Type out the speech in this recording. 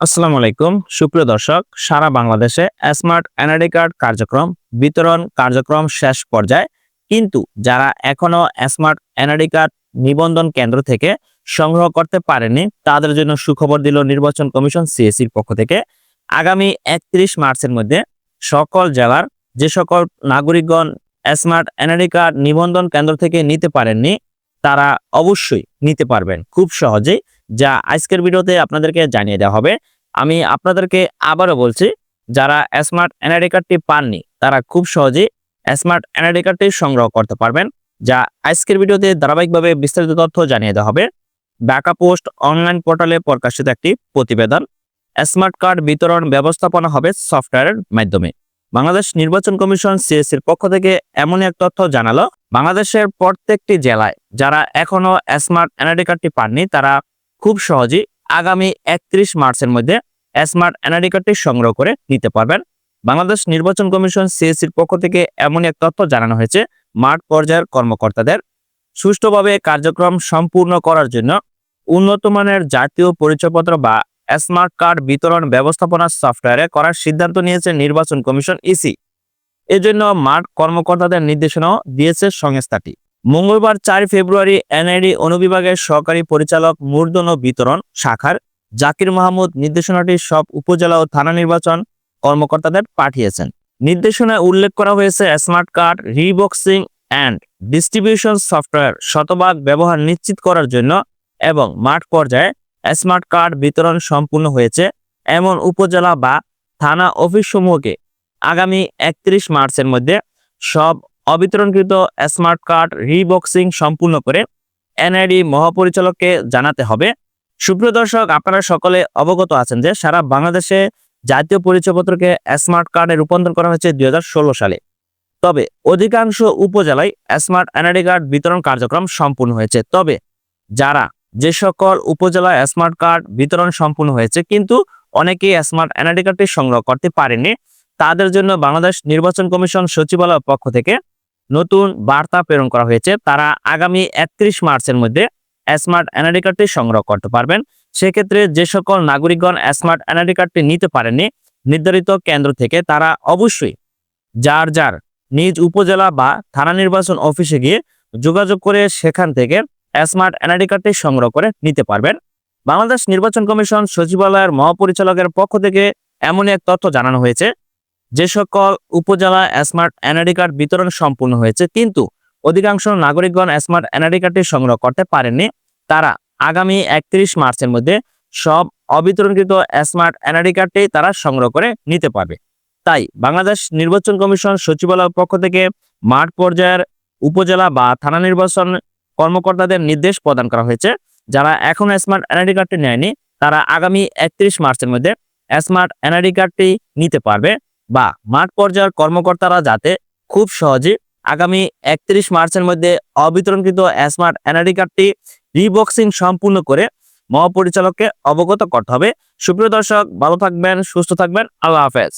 আসসালামু আলাইকুম। সুপ্রিয় দর্শক, সারা বাংলাদেশে স্মার্ট এনআইডি কার্ড কার্যক্রম, বিতরণ কার্যক্রম শেষ পর্যায়ে কিন্তু যারা এখনও স্মার্ট এনআইডি কার্ড নিবন্ধন কেন্দ্র থেকে সংগ্রহ করতে পারেনি তাদের জন্য সুখবর দিল নির্বাচন কমিশন সিএসির পক্ষ থেকে। আগামী একত্রিশ মার্চের মধ্যে সকল জেলার যে সকল নাগরিকগণ স্মার্ট এনআইডি কার্ড নিবন্ধন কেন্দ্র থেকে নিতে পারেননি, তারা অবশ্যই নিতে পারবেন। খুব সহজেই যা আজকের ভিডিওতে আপনাদেরকে জানিয়ে দেওয়া হবে। আমি আপনাদেরকে আবারও বলছি, যারা স্মার্ট এনআইডি কার্ডটি পাননি, তারা খুব সহজেই স্মার্ট এনআইডি কার্ডটি সংগ্রহ করতে পারবেন, যা আজকের ভিডিওতে ধারাবাহিকভাবে বিস্তারিত তথ্য জানিয়ে দেওয়া হবে। ব্যাকা পোস্ট অনলাইন পোর্টালে প্রকাশিত একটি প্রতিবেদন স্মার্ট কার্ড বিতরণ ব্যবস্থাপনা হবে সফটওয়্যারের মাধ্যমে। বাংলাদেশ নির্বাচন কমিশন সিএসির পক্ষ থেকে এমন এক তথ্য জানালো, বাংলাদেশের প্রত্যেকটি জেলায় যারা এখনও স্মার্ট এনআইডি কার্ডটি পাননি, তারা খুব সহজেই আগামী একত্রিশ মার্চের মধ্যে স্মার্ট এনআইডি কার্ডটি সংগ্রহ করে নিতে পারবেন। বাংলাদেশ নির্বাচন কমিশন সিএসির পক্ষ থেকে এমন এক তথ্য জানানো হয়েছে, মাঠ পর্যায়ের কর্মকর্তাদের। সুষ্ঠুভাবে কার্যক্রম সম্পূর্ণ করার জন্য উন্নত মানের জাতীয় পরিচয়পত্র বা স্মার্ট কার্ড বিতরণ ব্যবস্থাপনা সফটওয়্যারে করার সিদ্ধান্ত নিয়েছে নির্বাচন কমিশন ইসি এজন্য মাঠ কর্মকর্তাদের নির্দেশনাও দিয়েছে সংস্থাটি। মঙ্গলবার চার ফেব্রুয়ারি এনআইডি অনুবিভাগের সহকারী পরিচালক মূর্ধন বিতরণ শাখার জাকির মাহমুদ নির্দেশনাটি সব উপজেলা ও থানা নির্বাচন কর্মকর্তাদের পাঠিয়েছেন। নির্দেশনায় উল্লেখ করা হয়েছে, smart card, reboxing and distribution software শতভাগ ব্যবহার নিশ্চিত করার জন্য এবং মাঠ পর্যায়ে স্মার্ট কার্ড বিতরণ সম্পূর্ণ হয়েছে এমন উপজেলা বা থানা অফিসসমূহকে আগামী একত্রিশ মার্চের মধ্যে সব অবিতরণকৃত স্মার্ট কার্ড, রিবক্সিং সম্পূর্ণ করে এনআইডি মহাপরিচালককে জানাতে হবে। সুপ্রিয় দর্শক, আপনারা সকলে অবগত আছেন যে সারা বাংলাদেশে জাতীয় পরিচয়পত্রকে স্মার্ট কার্ডে রূপান্তর করা হয়েছে দু হাজার ষোলো সালে। তবে অধিকাংশ উপজেলায় স্মার্ট এনআইডি কার্ড বিতরণ কার্যক্রম সম্পূর্ণ হয়েছে। তবে যারা যে সকল উপজেলায় স্মার্ট কার্ড বিতরণ সম্পূর্ণ হয়েছে, কিন্তু অনেকেই স্মার্ট এনআইডি কার্ডটি সংগ্রহ করতে পারেনি তাদের জন্য বাংলাদেশ নির্বাচন কমিশন সচিবালয়ের পক্ষ থেকে নতুন বার্তা প্রেরণ করা হয়েছে। তারা আগামী একত্রিশ মার্চের মধ্যে স্মার্ট এনআইডি কার্ডটি সংগ্রহ করতে পারবেন। সেক্ষেত্রে যে সকল নাগরিকগণ স্মার্ট এনআইডি কার্ডটি নিতে পারেনি নির্ধারিত কেন্দ্র থেকে তারা অবশ্যই যার যার নিজ উপজেলা বা থানা নির্বাচন অফিসে গিয়ে যোগাযোগ করে সেখান থেকে স্মার্ট এনআইডি কার্ডটি সংগ্রহ করে নিতে পারবেন। বাংলাদেশ নির্বাচন কমিশন সচিবালয়ের মহাপরিচালকের পক্ষ থেকে এমন এক তথ্য জানানো হয়েছে। যে সকল উপজেলা স্মার্ট এনআইডি কার্ড বিতরণ সম্পূর্ণ হয়েছে, কিন্তু অধিকাংশ নাগরিকগণ স্মার্ট এনআইডি কার্ডটি সংগ্রহ করতে পারেননি। তারা আগামী একত্রিশ মার্চের মধ্যে সব অবিতরণকৃত স্মার্ট এনআইডি কার্ডটি তারা সংগ্রহ করে নিতে পারবে। তাই বাংলাদেশ নির্বাচন কমিশন সচিবালয়ের পক্ষ থেকে মাঠ পর্যায়ের উপজেলা বা থানা নির্বাচন কর্মকর্তাদের নির্দেশ প্রদান করা হয়েছে। যারা এখনও স্মার্ট এনআইডি কার্ডটি নেয়নি, তারা আগামী একত্রিশ মার্চের মধ্যে স্মার্ট এনআইডি কার্ডটি নিতে পারবে। বা মাঠ পর্যায়ের কর্মকর্তারা যাতে খুব সহজে আগামী একত্রিশ মার্চের মধ্যে অবিতরণকৃত স্মার্ট এনআরডি কার্ডটি রিবক্সিং সম্পূর্ণ করে মহাপরিচালককে অবগত করতে হবে। সুপ্রিয় দর্শক, ভালো থাকবেন, সুস্থ থাকবেন। আল্লাহ হাফেজ।